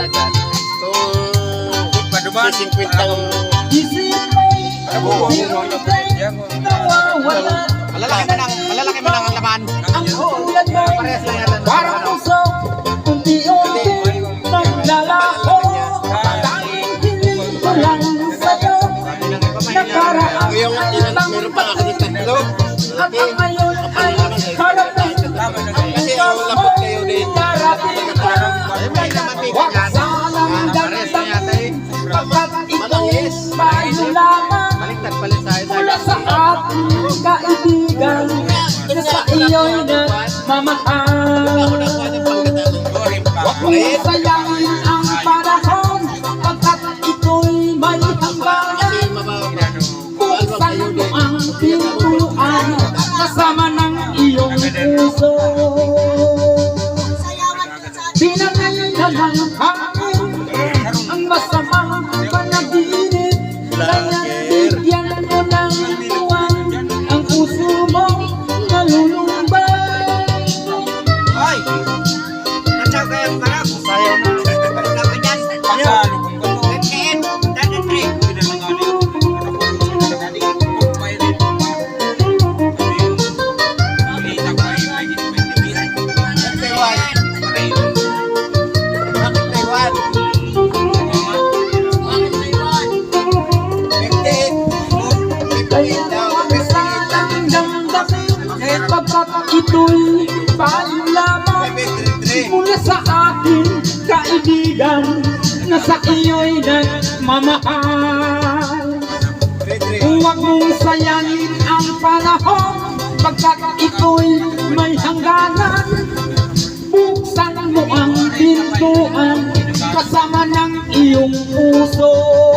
agad. So, paduman. 50 ang... Nabuo. Malalaki mo nang, malalaki mo nang ang laman. Ang ulan mo. Parehas lang yan. Parang puso. Unti-unti. Naglalako. Tanging hiling ko lang sa'yo. Nakaraang. Meron pa ako ng tatlo. At bago lamang Mula sa ating kaibigan. Na sa iyo'y nagmamahal. Huwag mong sayangin ang panahon Pagkat ito'y may hangganan Buksan mo ang pintuan Kasama ng iyong puso 58. 58 daw. 58 lang. damdamin Pagkat ito'y 53. Mula sa aking kaibigan Na sa iyo'y nagmamahal 53. Huwag mong sayangin ang panahon Pagkat ito'y may hangganan Buksan mo ang pintuan Kasama ng iyong puso